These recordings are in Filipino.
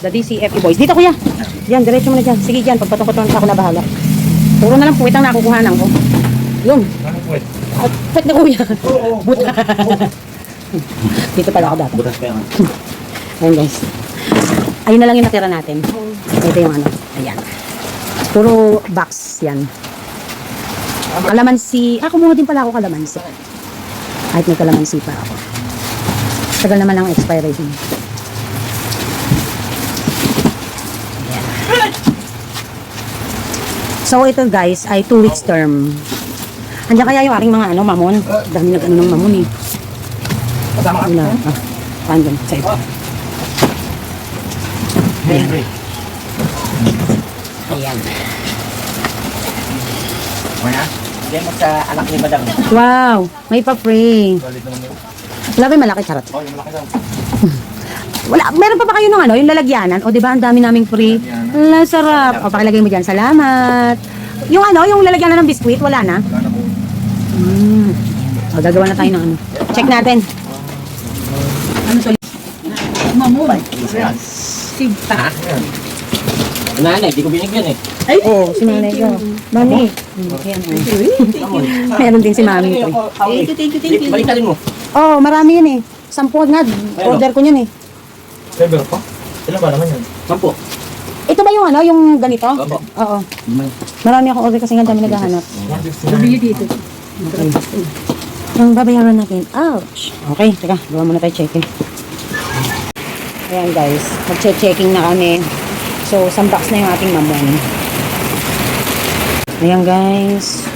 The DCFE boys. Dito kuya. Diyan, diretso mo na dyan. Sige dyan, pagpatong-patong ako na bahala. Puro na lang puwit ang nakukuhanan ko. Yun. Ano eh? At pwet na kuya. Buta. Dito pala ako dati. Butas pa yan. Ayan guys. Ayun na lang yung natira natin. Ito yung ano. Ayan. Puro box yan. Kalamansi. Ah, kumuha din pala ako kalamansi. Kahit may kalamansi pa ako. Tagal naman ang expiration. So ito guys ay 2 weeks term. Andiyan kaya yung aking mga ano, mamon. Dami nag ano ng mamon eh. Kasama ka. Wala. Ah, andun, sa ito. Ayan. Maya? Bigyan mo sa anak ni Madam. Wow, may pa-free. Wala yung malaki charot? Oh, yung malaki daw. Wala, meron pa ba kayo ng ano, yung lalagyanan? O di ba ang dami naming free? Wala, sarap. O pakilagay mo dyan, salamat. Yung ano, yung lalagyanan ng biskuit, wala na? Wala na po. Hmm. O, gagawa na tayo ng ano. Check natin. Ano to? Mamon. Ayan. Sigta. Nanay, di ko binigyan eh. Oo, oh, si nanay ko. Mami. Meron din si mami. Thank you, thank you, thank you. Balikalin mo. Oh, marami yan eh. Sampu nga. Order ko yun eh. Sever pa? Ilan ba naman yun? Sampo. Ito ba yung ano, yung ganito? Opo. Oo. Marami akong order kasi nga dami naghahanap. Bili dito. Okay. Ang babayaran natin. Ouch! Okay, teka. Gawa muna tayo checking. Ayan guys. Mag-checking na kami. So, isang box na yung ating mamon. Ayan guys.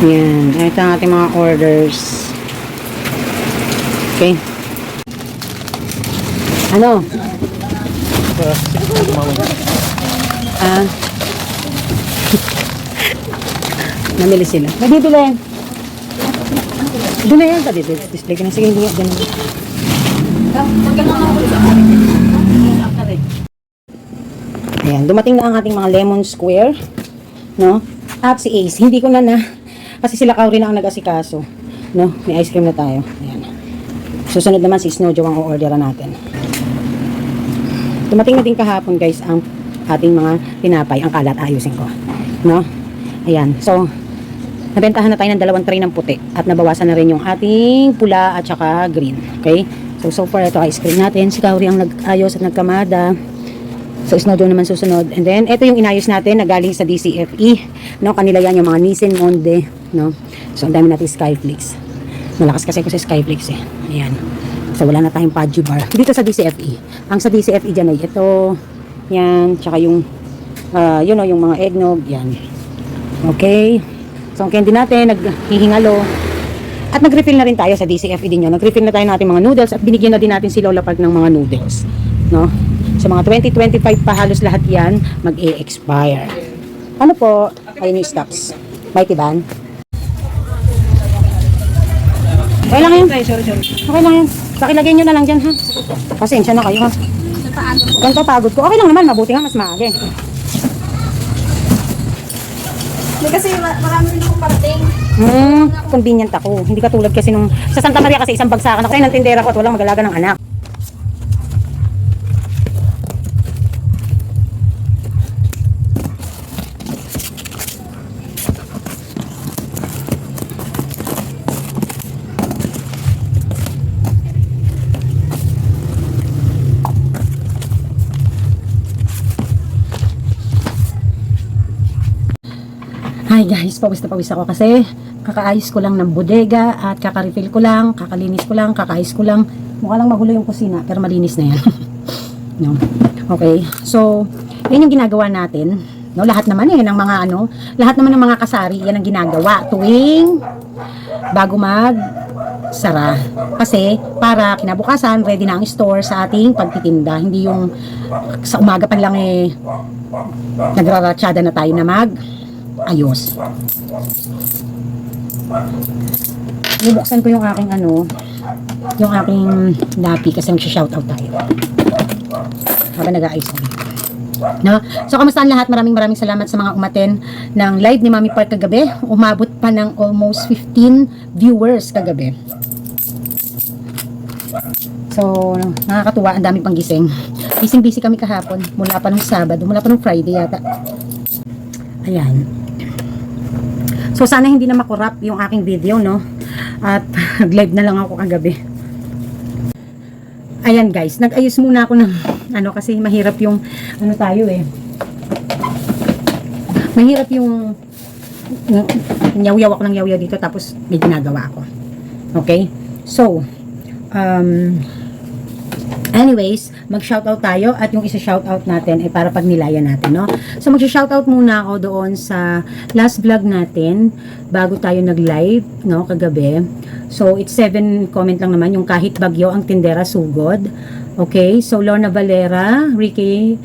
Ayan. Ito ang ating mga orders. Okay. Ano? Ah. Namili sila. May bibili. Doon na yan. Display ka na. Sige, hindi. Diyan. Ayan, dumating na ang ating mga lemon square. No? At si Ace, hindi ko na na. Kasi sila Kauri na ang nag-asikaso. No? May ice cream na tayo. Ayan. Susunod naman si Snow Joe ang o-orderan natin. Dumating na din kahapon guys ang ating mga tinapay. Ang kalat ayusin ko. No? Ayan. So, nabentahan na tayo ng dalawang tray ng puti. At nabawasan na rin yung ating pula at saka green. Okay? So, so far ito ice cream natin. Si Kauri ang nag-ayos at nagkamada. So, Snow Joe naman susunod. And then, ito yung inayos natin na galing sa DCFE. No? Kanila yan yung mga Nissan Monde. No? So, ang dami natin Skyflakes. Malakas kasi ako sa Skyflakes eh. Ayan. So, wala na tayong Pudgy Bar. Dito sa DCFE. Ang sa DCFE dyan ay ito. Yan. Tsaka yung, ah, yun o, yung mga eggnog. Yan. Okay. So, ang candy natin, naghihingalo. At nag-refill na rin tayo sa DCFE din yun. Nag-refill na tayo ng ating mga noodles at binigyan na din natin si Lola Park ng mga noodles. No? Sa mga 2025 pa halos lahat yan mag-e-expire. Ano po? Ayun yung stocks. Mighty Ban. Okay lang yun. Okay lang yun. Pakilagay nyo na lang dyan ha. Pasensya na kayo ha. Ganito pagod ko. Okay lang naman. Mabuti nga mas maaga. eh. Kasi ma- marami rin akong parating. Hmm, convenient ako. Hindi katulad kasi nung sa Santa Maria kasi isang bagsakan ako ng tindera ko at walang mag-alaga ng anak. Hi guys, pawis na pawis ako kasi kakaayos ko lang ng bodega at kaka-refill ko lang, kakalinis ko lang, kakaayos ko lang. Mukha lang magulo yung kusina pero malinis na yan. no. Okay, so yun yung ginagawa natin. No, lahat naman eh ng mga ano, lahat naman ng mga kasari, yan ang ginagawa tuwing bago mag sara. Kasi para kinabukasan, ready na ang store sa ating pagtitinda. Hindi yung sa umaga pa lang eh nagraratsada na tayo na mag ayos. Bubuksan ko yung aking ano, yung aking lapi kasi nag-shoutout tayo. Habang nag-aayos ako. No? So, kamusta ang lahat? Maraming maraming salamat sa mga umaten ng live ni Mami Park kagabi. Umabot pa ng almost 15 viewers kagabi. So, nakakatuwa. Ang dami pang gising. Busy-busy kami kahapon. Mula pa nung Sabado. Mula pa nung Friday yata. Ayan. So, sana hindi na makurap yung aking video, no? At nag-live na lang ako kagabi. Ayan guys, nag-ayos muna ako ng ano kasi mahirap yung ano tayo eh. Mahirap yung yaw-yaw ako ng yaw-yaw dito tapos may ginagawa ako. Okay? So, um, anyways, mag-shoutout tayo at yung isa-shoutout natin ay para pag nilayan natin, no? So, mag-shoutout muna ako doon sa last vlog natin bago tayo nag-live, no, kagabi. So, it's seven comment lang naman, yung kahit bagyo ang tindera sugod. Okay, so Lorna Valera, Ricky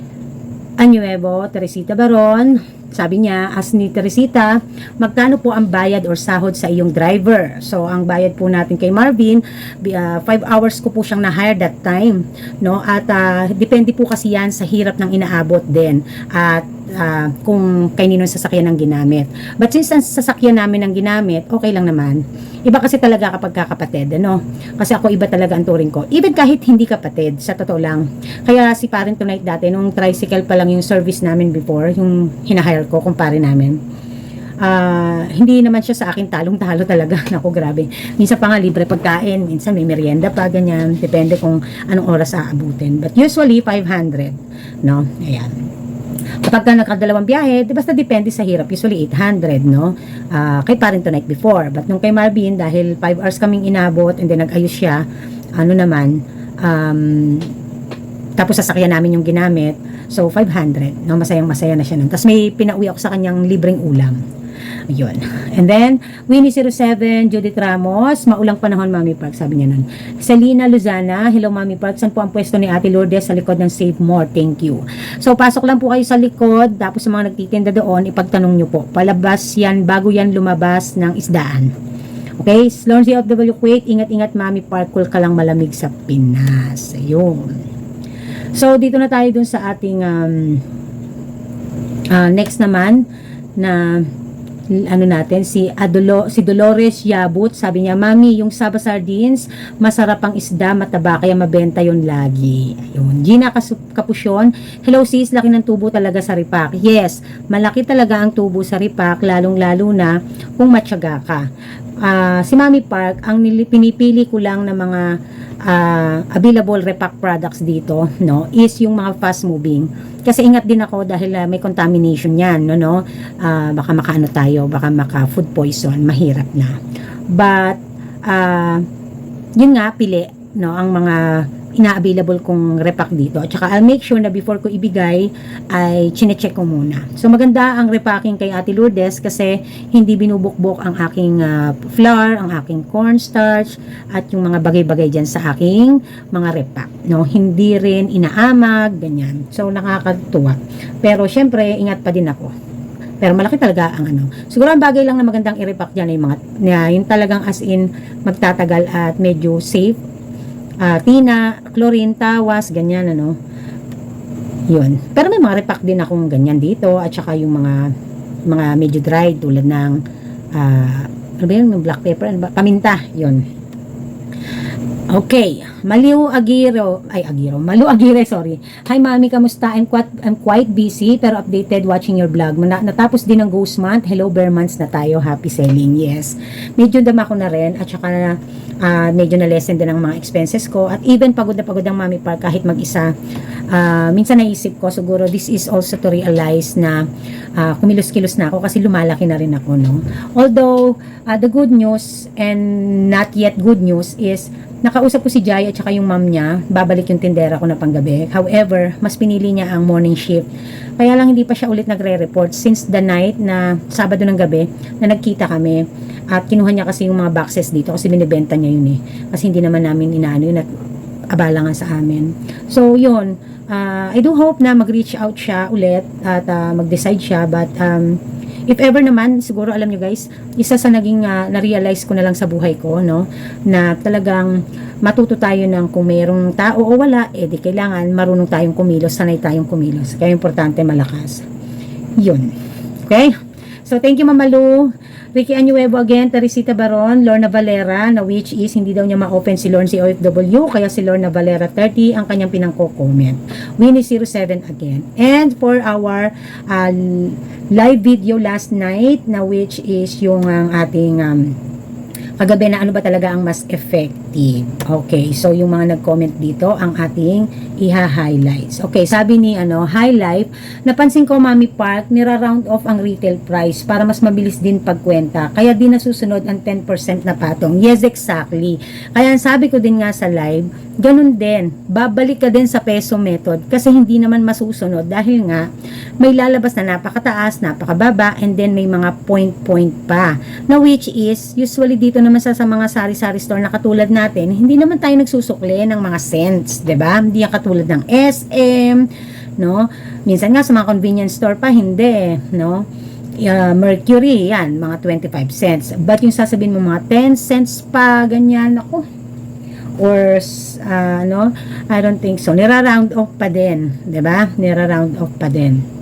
Anuevo, Teresita Baron, sabi niya, as ni Teresita, magkano po ang bayad or sahod sa iyong driver? So, ang bayad po natin kay Marvin, 5 hours ko po siyang na-hire that time. No? At ah, depende po kasi yan sa hirap ng inaabot din. At ah, kung kanino sasakyan ang ginamit. But since ang sasakyan namin ang ginamit, okay lang naman. Iba kasi talaga kapag kakapatid, ano? Kasi ako iba talaga ang turing ko. Even kahit hindi kapatid, sa totoo lang. Kaya si Parent Tonight dati, nung tricycle pa lang yung service namin before, yung hinahire ko, kumpare namin. Ah, hindi naman siya sa akin talong-talo talaga. Naku, grabe. Minsan pa nga libre pagkain, minsan may merienda pa, ganyan. Depende kung anong oras aabutin. But usually, 500. No? Ayan. Kapag ka nakadalawang biyahe, di basta depende sa hirap. Usually 800, no? Ah, kay parent tonight before. But nung kay Marvin, dahil 5 hours kaming inabot and then nag-ayos siya, ano naman, um, tapos sasakyan namin yung ginamit. So, 500. No? Masayang masaya na siya nun. Tapos may pinauwi ako sa kanyang libreng ulam. Ayun. And then, Winnie07, Judith Ramos, maulang panahon, Mami Park, sabi niya nun. Selena Luzana, hello Mami Park, saan po ang pwesto ni Ate Lourdes sa likod ng Save More? Thank you. So, pasok lang po kayo sa likod, tapos sa mga nagtitinda doon, ipagtanong nyo po. Palabas yan, bago yan lumabas ng isdaan. Okay, Sloan of the Kuwait, ingat-ingat Mami Park, cool ka lang malamig sa Pinas. Ayun. So, dito na tayo dun sa ating um, ah, next naman na ano natin si Adolo si Dolores Yabut. Sabi niya mami yung Saba sardines masarap ang isda mataba kaya mabenta yon lagi. Ayun. Gina Kapusyon hello sis laki ng tubo talaga sa ripak. Yes malaki talaga ang tubo sa ripak lalong lalo na kung matyaga ka Ah, si Mami Park ang pinipili ko lang na mga ah, available repack products dito no is yung mga fast moving. Kasi ingat din ako dahil ah, may contamination yan no no? Ah, baka makaano tayo baka maka food poison mahirap na. But ah, yun nga pili no ang mga ina-available kong repack dito. At saka I'll make sure na before ko ibigay ay chine-check ko muna. So maganda ang repacking kay Ate Lourdes kasi hindi binubukbok ang aking ah, flour ang aking cornstarch at yung mga bagay-bagay dyan sa aking mga repack no? Hindi rin inaamag ganyan. So nakakatuwa. Pero syempre ingat pa din ako. Pero malaki talaga ang ano. Siguro ang bagay lang na magandang i-repack dyan ay mga, na, yung talagang as in magtatagal at medyo safe. Ah, tina, chlorine, tawas, ganyan ano. Yun. Pero may mga repack din akong ganyan dito at saka yung mga mga medyo dry tulad ng ah, ano ba yun, yung black pepper, ano ba? paminta, yun. Okay, Maliw Agiro, ay Agiro, Malu Agire, sorry. Hi mami, kamusta? I'm quite, I'm quite busy pero updated watching your vlog. Na, natapos din ang ghost month. Hello, bear months na tayo. Happy selling, yes. Medyo dama ko na rin at saka na ah, medyo na lessen din ang mga expenses ko at even pagod na pagod ang mami par kahit mag-isa. Ah, minsan naisip ko siguro this is also to realize na ah, kumilos-kilos na ako kasi lumalaki na rin ako, no? Although, ah, the good news and not yet good news is Nakausap ko si Jai at saka yung mom niya, babalik yung tindera ko na panggabi. However, mas pinili niya ang morning shift. Kaya lang hindi pa siya ulit nagre-report since the night na Sabado ng gabi na nagkita kami at kinuha niya kasi yung mga boxes dito kasi binibenta niya yun eh. Kasi hindi naman namin inaano yun at abala nga sa amin. So, yun. Ah, I do hope na mag-reach out siya ulit at ah, mag-decide siya but um, if ever naman, siguro alam nyo guys, isa sa naging ah, na-realize ko na lang sa buhay ko, no, na talagang matuto tayo ng kung mayroong tao o wala, eh di kailangan marunong tayong kumilos, sanay tayong kumilos. Kaya importante malakas. Yun. Okay? So, thank you, Mama Lu. Ricky Anuevo again, Teresita Baron, Lorna Valera, na which is hindi daw niya ma-open si Lorna si OFW, kaya si Lorna Valera 30 ang kanyang pinangko-comment. Winnie 07 again. And for our uh, live video last night, na which is yung ang ating um, kagabi na ano ba talaga ang mas effective. Okay, so yung mga nag-comment dito, ang ating iha-highlights. Okay, sabi ni ano, High Life, napansin ko Mami Park, nira-round off ang retail price para mas mabilis din pagkwenta. Kaya din nasusunod ang 10% na patong. Yes, exactly. Kaya sabi ko din nga sa live, ganun din. Babalik ka din sa peso method kasi hindi naman masusunod dahil nga may lalabas na napakataas, napakababa, and then may mga point-point pa. Na which is, usually dito naman sa, sa mga sari-sari store na katulad natin, hindi naman tayo nagsusukli ng mga cents, 'di ba? Hindi yan katulad ng SM, no? Minsan nga sa mga convenience store pa, hindi, no? Uh, Mercury, yan, mga 25 cents. But yung sasabihin mo mga 10 cents pa, ganyan, ako, or uh, I don't think so nira-round off pa din 'di ba nira-round off pa din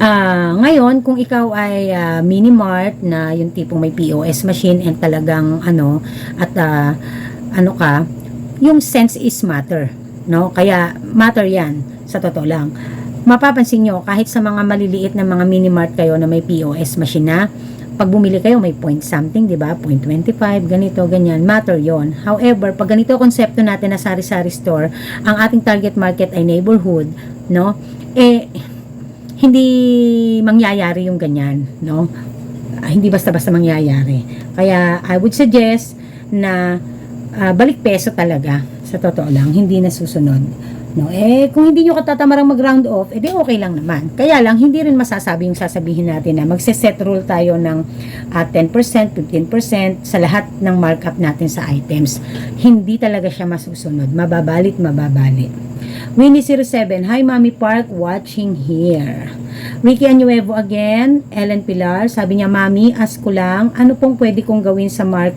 Ah, ngayon kung ikaw ay ah, mini mart na yung tipong may POS machine and talagang ano at ah, ano ka yung sense is matter no kaya matter yan sa totoo lang mapapansin nyo kahit sa mga maliliit na mga mini mart kayo na may POS machine na pag bumili kayo may point something, 'di ba? Point 25, ganito, ganyan. Matter 'yon. However, pag ganito konsepto natin na sari-sari store, ang ating target market ay neighborhood, no? Eh hindi mangyayari yung ganyan, no? Ah, hindi basta-basta mangyayari. Kaya I would suggest na ah, balik peso talaga sa totoo lang, hindi na susunod. No, eh kung hindi nyo katatamarang mag-round off, edi okay lang naman. Kaya lang hindi rin masasabi yung sasabihin natin na magse-set rule tayo ng ah, 10%, 15% sa lahat ng markup natin sa items. Hindi talaga siya masusunod. Mababalit, mababalit. Winnie 07, Hi Mami Park, watching here. Ricky Anuevo again, Ellen Pilar, sabi niya, Mami, ask ko lang, ano pong pwede kong gawin sa mark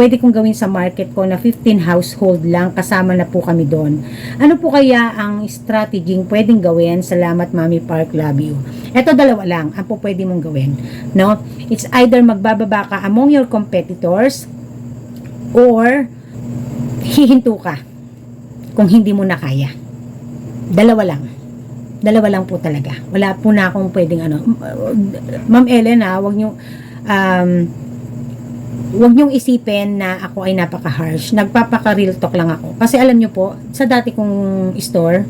pwede kong gawin sa market ko na 15 household lang, kasama na po kami doon. Ano po kaya ang strategy pwedeng gawin? Salamat Mami Park, love you. Ito dalawa lang ang po pwede mong gawin. No? It's either magbababa ka among your competitors or hihinto ka kung hindi mo na kaya. Dalawa lang. Dalawa lang po talaga. Wala po na akong pwedeng ano. Ma'am Ellen ha, wag niyo um, wag niyong isipin na ako ay napaka-harsh. Nagpapaka-real talk lang ako. Kasi alam niyo po, sa dati kong store,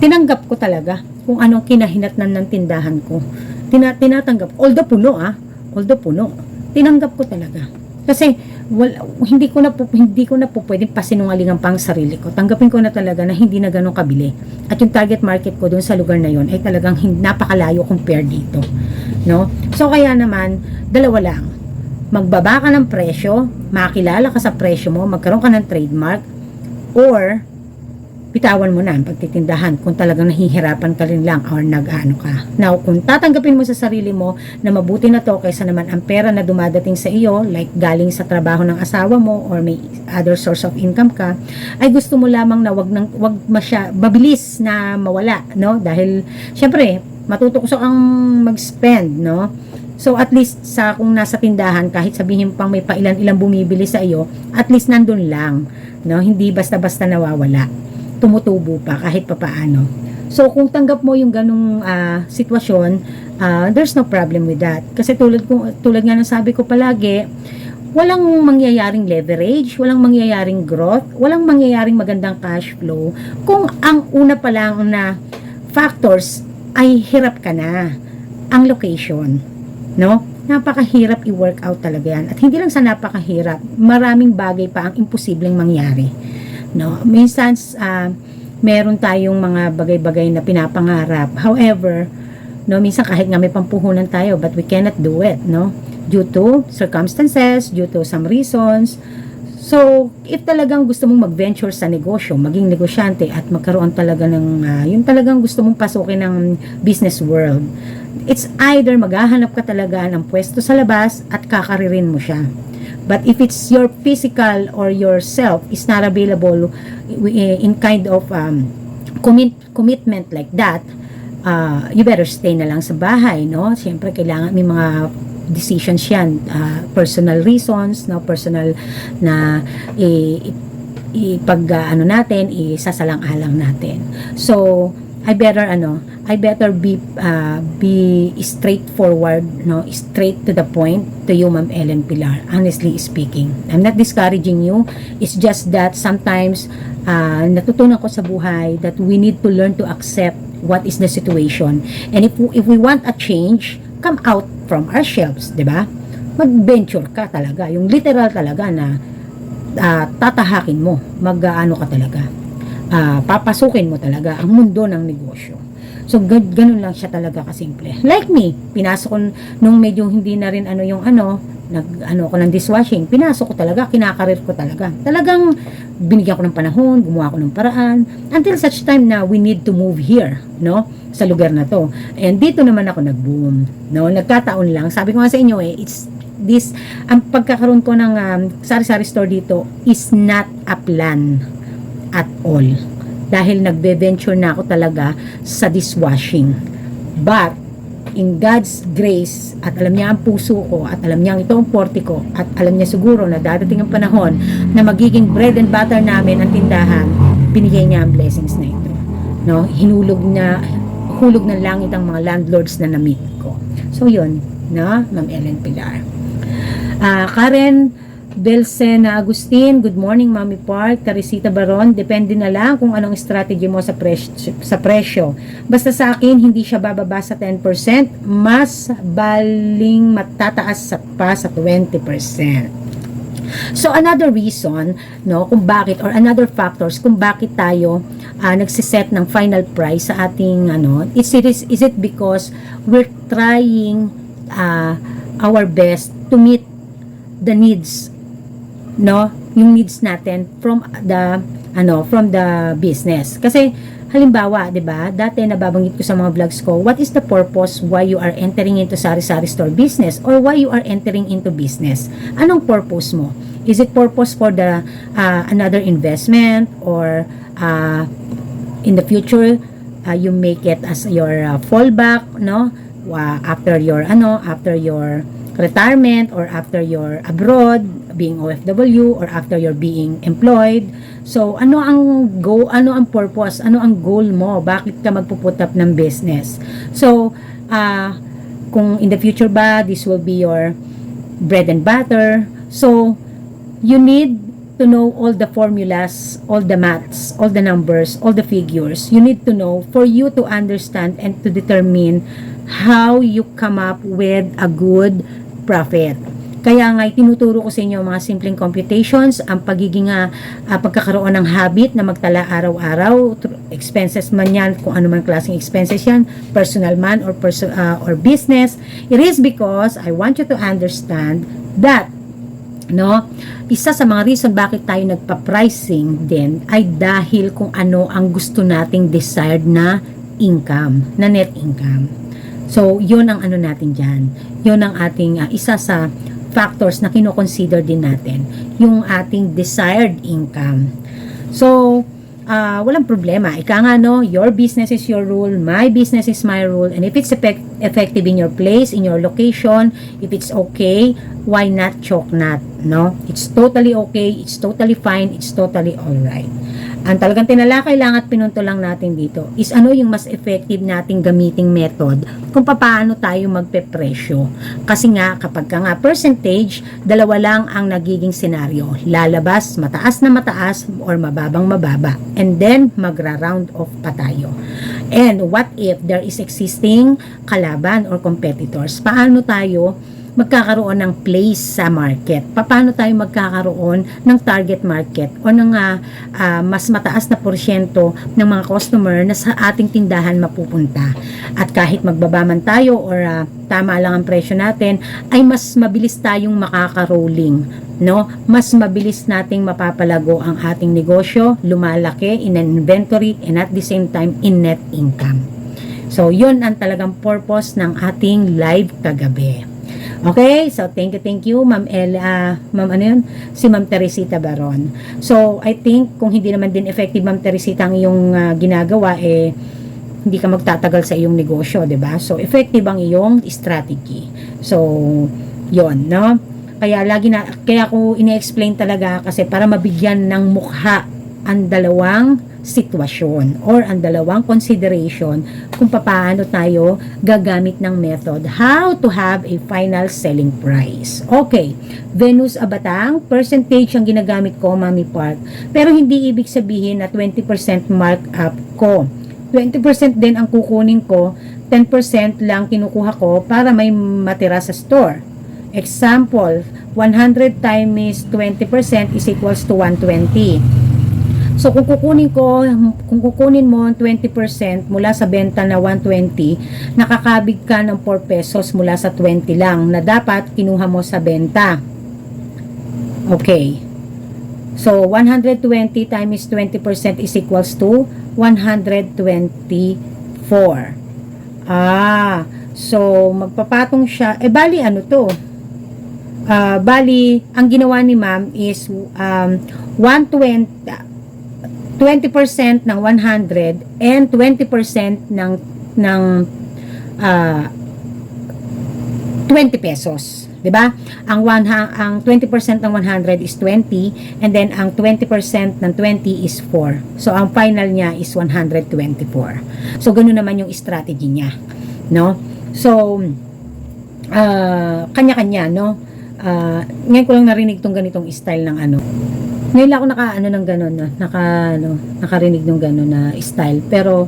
tinanggap ko talaga kung anong kinahinatnan ng tindahan ko. Tina, tinatanggap. Although puno ah. Although puno. Tinanggap ko talaga. Kasi wala, hindi ko na po, hindi ko na po pwedeng pasinungalingan pang sarili ko. Tanggapin ko na talaga na hindi na ganun kabili. At yung target market ko doon sa lugar na yon ay talagang hin- napakalayo compare dito. No? So kaya naman, dalawa lang. Magbaba ka ng presyo, makilala ka sa presyo mo, magkaroon ka ng trademark, or bitawan mo na ang pagtitindahan kung talagang nahihirapan ka rin lang or nag-ano ka. Now, kung tatanggapin mo sa sarili mo na mabuti na to kaysa naman ang pera na dumadating sa iyo, like galing sa trabaho ng asawa mo or may other source of income ka, ay gusto mo lamang na wag nang wag masya mabilis na mawala, no? Dahil syempre, matutukso kang mag-spend, no? So at least sa kung nasa tindahan kahit sabihin pang may pailan-ilang bumibili sa iyo, at least nandun lang, no? Hindi basta-basta nawawala tumutubo pa kahit papaano. So, kung tanggap mo yung ganong ah, sitwasyon, ah, there's no problem with that. Kasi tulad, ko, tulad nga ng sabi ko palagi, walang mangyayaring leverage, walang mangyayaring growth, walang mangyayaring magandang cash flow kung ang una pa lang na factors ay hirap ka na. Ang location. No? Napakahirap i-work out talaga yan. At hindi lang sa napakahirap, maraming bagay pa ang imposibleng mangyari. No, minsan ah, meron tayong mga bagay-bagay na pinapangarap. However, no, minsan kahit nga may pampuhunan tayo, but we cannot do it, no? Due to circumstances, due to some reasons. So, if talagang gusto mong mag-venture sa negosyo, maging negosyante at magkaroon talaga ng ah, yung talagang gusto mong pasukin ng business world, it's either maghahanap ka talaga ng pwesto sa labas at kakaririn mo siya. But if it's your physical or yourself is not available in kind of um, commit, commitment like that, ah, you better stay na lang sa bahay, no? Siyempre, kailangan may mga decisions yan, ah, personal reasons, no? Personal na ipag ah, ano natin, isasalang-alang natin. So, I better ano, I better be uh, be straightforward, no, straight to the point to you, Ma'am Ellen Pilar. Honestly speaking, I'm not discouraging you. It's just that sometimes uh, natutunan ko sa buhay that we need to learn to accept what is the situation. And if if we want a change, come out from our shelves, 'di ba? Mag-venture ka talaga, yung literal talaga na ah, tatahakin mo, mag-ano ka talaga ah, papasukin mo talaga ang mundo ng negosyo. So, gan- ganun lang siya talaga kasimple. Like me, pinasok ko nung medyo hindi na rin ano yung ano, nag ano ko ng dishwashing, pinasok ko talaga, kinakarir ko talaga. Talagang binigyan ko ng panahon, gumawa ko ng paraan, until such time na we need to move here, no? Sa lugar na to. And dito naman ako nag-boom, no? Nagkataon lang. Sabi ko nga sa inyo eh, it's this, ang pagkakaroon ko ng um, sari-sari store dito is not a plan at all. Dahil nagbe-venture na ako talaga sa dishwashing. But, in God's grace, at alam niya ang puso ko, at alam niya ang ito ang porte ko, at alam niya siguro na dadating ang panahon na magiging bread and butter namin ang tindahan, binigay niya ang blessings na ito. No? Hinulog na, hulog ng langit ang mga landlords na na-meet ko. So, yun, na, Ma'am Ellen Pilar. Ah, Karen Belsen Agustin, good morning Mami Park, Teresita Baron, depende na lang kung anong strategy mo sa presyo, sa presyo. Basta sa akin, hindi siya bababa sa 10%, mas baling matataas sa pa sa 20%. So another reason, no, kung bakit or another factors kung bakit tayo uh, nagsiset ng final price sa ating ano, is it is, is it because we're trying uh, our best to meet the needs no yung needs natin from the ano from the business. Kasi halimbawa 'di ba dati nababanggit ko sa mga vlogs ko what is the purpose why you are entering into sari-sari store business or why you are entering into business? Anong purpose mo? Is it purpose for the uh, another investment or uh, in the future uh, you make it as your uh, fallback no? Wa- after your ano after your retirement or after you're abroad being OFW or after you're being employed so ano ang go ano ang purpose ano ang goal mo bakit ka magpuput up ng business so ah kung in the future ba this will be your bread and butter so you need to know all the formulas, all the maths, all the numbers, all the figures. You need to know for you to understand and to determine how you come up with a good profit. Kaya nga, tinuturo ko sa inyo mga simpleng computations, ang pagiging ah, pagkakaroon ng habit na magtala araw-araw, expenses man yan, kung ano man klaseng expenses yan, personal man or, perso- ah, or business. It is because I want you to understand that no? Isa sa mga reason bakit tayo nagpa-pricing din ay dahil kung ano ang gusto nating desired na income, na net income. So, yun ang ano natin dyan. Yun ang ating ah, isa sa factors na kinoconsider din natin. Yung ating desired income. So, ah, walang problema. Ika nga, no, your business is your rule, my business is my rule, and if it's effect- effective in your place, in your location, if it's okay, why not choke not, no? It's totally okay, it's totally fine, it's totally alright. Ang talagang tinalakay lang at pinunto lang natin dito is ano yung mas effective nating gamiting method kung paano tayo magpepresyo. Kasi nga, kapag ka nga percentage, dalawa lang ang nagiging senaryo. Lalabas, mataas na mataas or mababang mababa. And then, magra-round off pa tayo. And what if there is existing kalaban or competitors? Paano tayo magkakaroon ng place sa market. Paano tayo magkakaroon ng target market o ng ah, ah, mas mataas na porsyento ng mga customer na sa ating tindahan mapupunta. At kahit magbaba man tayo or ah, tama lang ang presyo natin, ay mas mabilis tayong makaka-rolling. No? Mas mabilis nating mapapalago ang ating negosyo, lumalaki in inventory and at the same time in net income. So, yun ang talagang purpose ng ating live kagabi. Okay, so thank you, thank you, Ma'am El, ah, Ma'am ano yun? Si Ma'am Teresita Baron. So, I think kung hindi naman din effective Ma'am Teresita ang iyong ah, ginagawa, eh, hindi ka magtatagal sa iyong negosyo, 'di ba? So effective ang iyong strategy. So 'yon, no? Kaya lagi na kaya ko ini-explain talaga kasi para mabigyan ng mukha ang dalawang sitwasyon or ang dalawang consideration kung paano tayo gagamit ng method how to have a final selling price. Okay, Venus Abatang, percentage ang ginagamit ko, Mami Park. Pero hindi ibig sabihin na 20% markup ko. 20% din ang kukunin ko, 10% lang kinukuha ko para may matira sa store. Example, 100 times 20% is equals to 120. So kung kukunin ko, kung kukunin mo ang 20% mula sa benta na 120, nakakabig ka ng 4 pesos mula sa 20 lang na dapat kinuha mo sa benta. Okay. So 120 times 20% is equals to 124. Ah, so magpapatong siya. Eh bali ano to? Ah, bali ang ginawa ni ma'am is um 120 20% ng 100 and 20% ng ng ah 20 pesos, 'di ba? Ang one ang 20% ng 100 is 20 and then ang 20% ng 20 is 4. So ang final niya is 124. So ganoon naman yung strategy niya, no? So ah kanya-kanya, no? Ah, ngayon ko lang narinig tong ganitong style ng ano. Ngayon ako naka ano ng ganun, no? naka ano, nakarinig ng ganun na style. Pero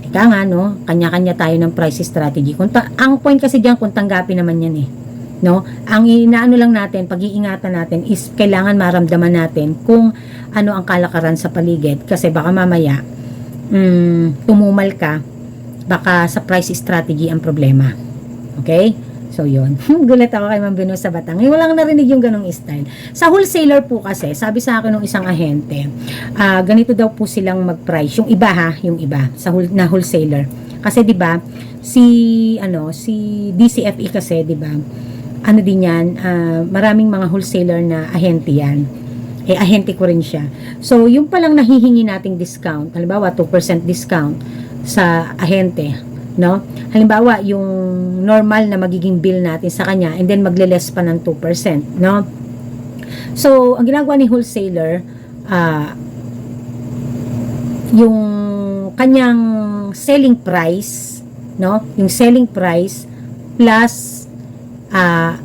ika nga no, kanya-kanya tayo ng price strategy. Kung ta- ang point kasi diyan kung tanggapin naman 'yan eh. No? Ang inaano lang natin, pag-iingatan natin is kailangan maramdaman natin kung ano ang kalakaran sa paligid kasi baka mamaya mm, tumumal ka baka sa price strategy ang problema. Okay? So, yun. Gulat ako kay Ma'am Bino sa Batang. Eh, walang narinig yung ganong style. Sa wholesaler po kasi, sabi sa akin ng isang ahente, ah, ganito daw po silang mag-price. Yung iba ha, yung iba, sa whole, na wholesaler. Kasi 'di ba si ano si DCFE kasi 'di ba ano din yan ah, maraming mga wholesaler na ahente yan eh ahente ko rin siya so yung palang nahihingi nating discount halimbawa 2% discount sa ahente no? Halimbawa yung normal na magiging bill natin sa kanya and then magle-less pa ng 2% no? So ang ginagawa ni wholesaler ah yung kanyang selling price no? Yung selling price plus ah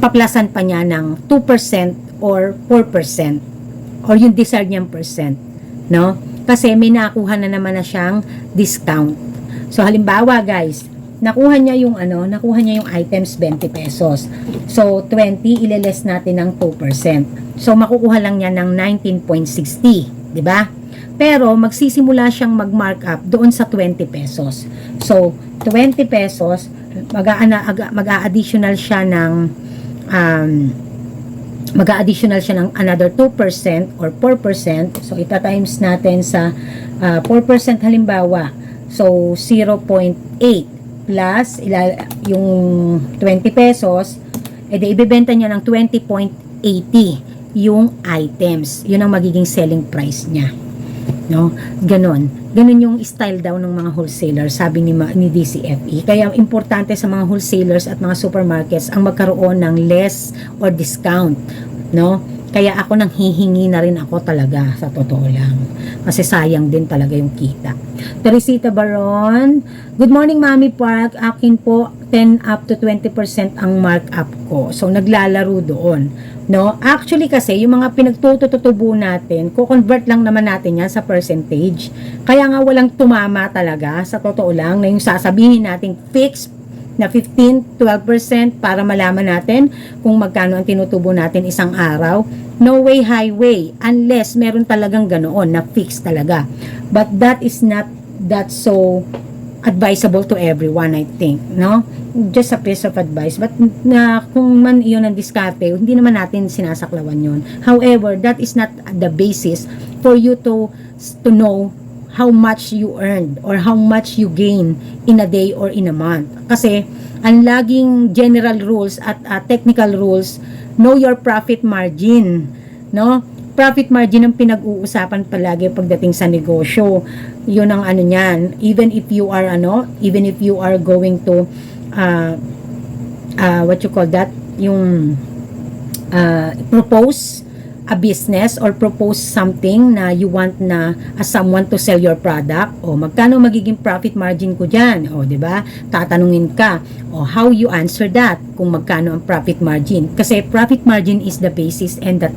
paplasan pa niya ng 2% or 4% or yung desired niyang percent no? Kasi may nakuha na naman na siyang discount so halimbawa guys nakuha niya yung ano nakuha niya yung items 20 pesos so 20 ileless natin ng 2% so makukuha lang niya ng 19.60 di ba pero magsisimula siyang mag-markup doon sa 20 pesos. So, 20 pesos, mag-a-additional siya ng um, mag-a-additional siya ng another 2% or 4%. So, ita-times natin sa uh, 4% halimbawa. So, 0.8 plus yung 20 pesos, edi ibebenta niya ng 20.80 yung items. Yun ang magiging selling price niya. No? Ganon. Ganon yung style daw ng mga wholesalers sabi ni, ni DCFE kaya importante sa mga wholesalers at mga supermarkets ang magkaroon ng less or discount. No kaya ako nang hihingi na rin ako talaga sa totoo lang kasi sayang din talaga yung kita Teresita Baron Good morning Mami Park akin po 10 up to 20% ang markup ko so naglalaro doon No? Actually kasi, yung mga pinagtututubo natin, ko-convert lang naman natin yan sa percentage. Kaya nga walang tumama talaga, sa totoo lang, na yung sasabihin natin fixed na 15, 12% para malaman natin kung magkano ang tinutubo natin isang araw. No way highway unless meron talagang ganoon na fixed talaga. But that is not that so advisable to everyone, I think, no? Just a piece of advice. But na kung man iyon ang diskarte, hindi naman natin sinasaklawan yon. However, that is not the basis for you to to know how much you earned or how much you gain in a day or in a month. Kasi ang laging general rules at uh, technical rules, know your profit margin, no? Profit margin ang pinag-uusapan palagi pagdating sa negosyo. yun ang ano niyan. Even if you are ano, even if you are going to uh, uh, what you call that, yung uh, propose a business or propose something na you want na as someone to sell your product o magkano magiging profit margin ko diyan o di ba? Tatanungin ka. O how you answer that kung magkano ang profit margin? Kasi profit margin is the basis and the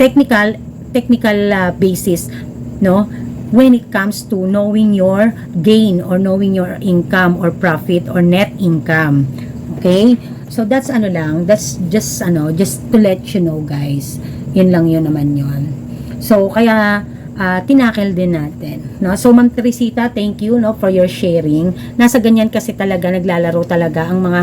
technical technical uh, basis no? When it comes to knowing your gain or knowing your income or profit or net income okay? So that's ano lang that's just ano just to let you know guys yun lang yun naman yun. So kaya ah, tinakil din natin no? So Ma'am Teresita thank you no for your sharing. Nasa ganyan kasi talaga naglalaro talaga ang mga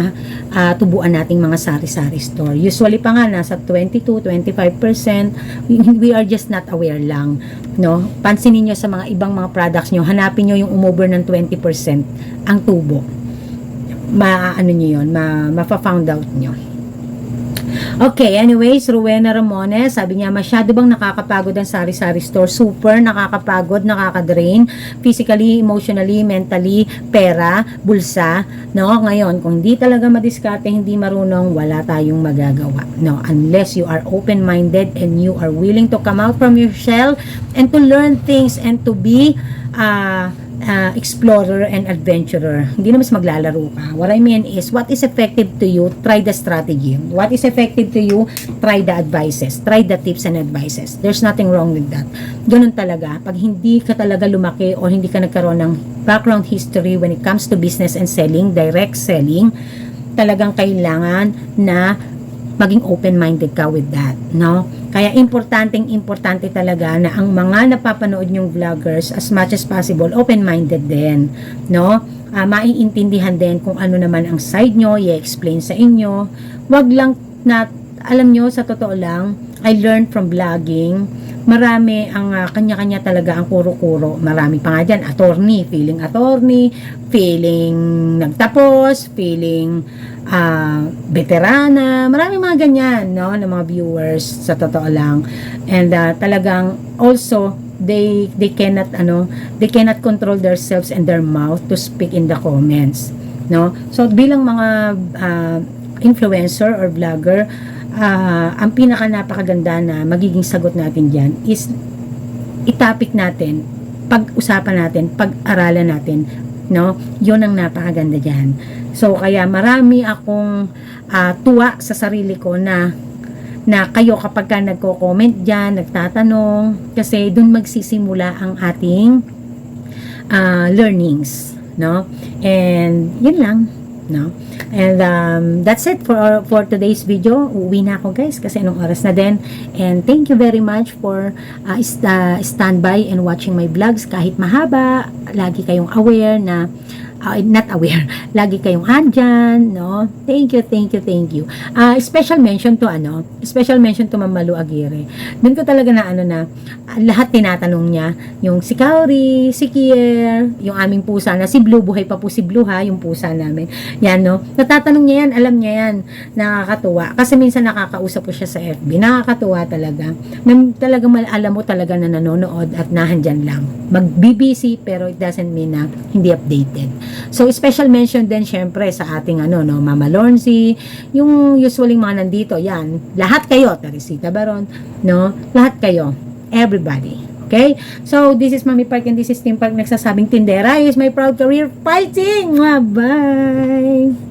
ah, tubuan nating mga sari-sari store. Usually pa nga nasa 22 25% we, are just not aware lang no? Pansinin niyo sa mga ibang mga products niyo hanapin niyo yung umover ng 20% ang tubo. Ma ano niyo yun ma mafa-found out niyo Okay, anyways, Rowena Ramones, sabi niya, masyado bang nakakapagod ang sari-sari store? Super nakakapagod, nakakadrain, physically, emotionally, mentally, pera, bulsa, no? Ngayon, kung di talaga madiskarte, hindi marunong, wala tayong magagawa, no? Unless you are open-minded and you are willing to come out from your shell and to learn things and to be, uh, uh, explorer and adventurer. Hindi na mas maglalaro ka. What I mean is, what is effective to you, try the strategy. What is effective to you, try the advices. Try the tips and advices. There's nothing wrong with that. Ganun talaga. Pag hindi ka talaga lumaki o hindi ka nagkaroon ng background history when it comes to business and selling, direct selling, talagang kailangan na maging open-minded ka with that, no? Kaya importanteng importante talaga na ang mga napapanood nyong vloggers as much as possible open-minded din, no? Ah, maiintindihan din kung ano naman ang side nyo, i-explain sa inyo. Wag lang na alam nyo sa totoo lang, I learned from vlogging marami ang ah, kanya-kanya talaga ang kuro-kuro. Marami pa nga dyan, attorney, feeling attorney, feeling nagtapos, feeling ah, veterana, marami mga ganyan, no, ng mga viewers sa totoo lang. And ah, talagang also they they cannot ano, they cannot control themselves and their mouth to speak in the comments, no? So bilang mga ah, influencer or vlogger, ah, ang pinaka napakaganda na magiging sagot natin diyan is itapik natin, pag-usapan natin, pag-aralan natin, no? 'Yon ang napakaganda diyan. So kaya marami akong ah, tuwa sa sarili ko na na kayo kapag ka nagko-comment diyan, nagtatanong kasi doon magsisimula ang ating ah, learnings, no? And yun lang, no? And um, that's it for for today's video. Uwi na ako guys kasi anong oras na din. And thank you very much for uh, ist- uh, standby and watching my vlogs kahit mahaba. Lagi kayong aware na uh, not aware. Lagi kayong andyan, no? Thank you, thank you, thank you. Uh, special mention to ano, special mention to Ma'am Malu Aguirre. Doon ko talaga na ano na, ah, lahat tinatanong niya, yung si Kauri, si Kier, yung aming pusa na si Blue, buhay pa po si Blue ha, yung pusa namin. Yan, no? Natatanong niya yan, alam niya yan. Nakakatuwa. Kasi minsan nakakausap ko siya sa FB. Nakakatuwa talaga. Na, talaga alam mo talaga na nanonood at nahandyan lang. Mag-BBC pero it doesn't mean na hindi updated. So, special mention din syempre sa ating ano, no, Mama Lornzy, yung usually mga nandito, yan. Lahat kayo, Teresita Baron, no? Lahat kayo. Everybody. Okay? So, this is Mami Park and this is Team Park nagsasabing tindera is my proud career fighting. Bye!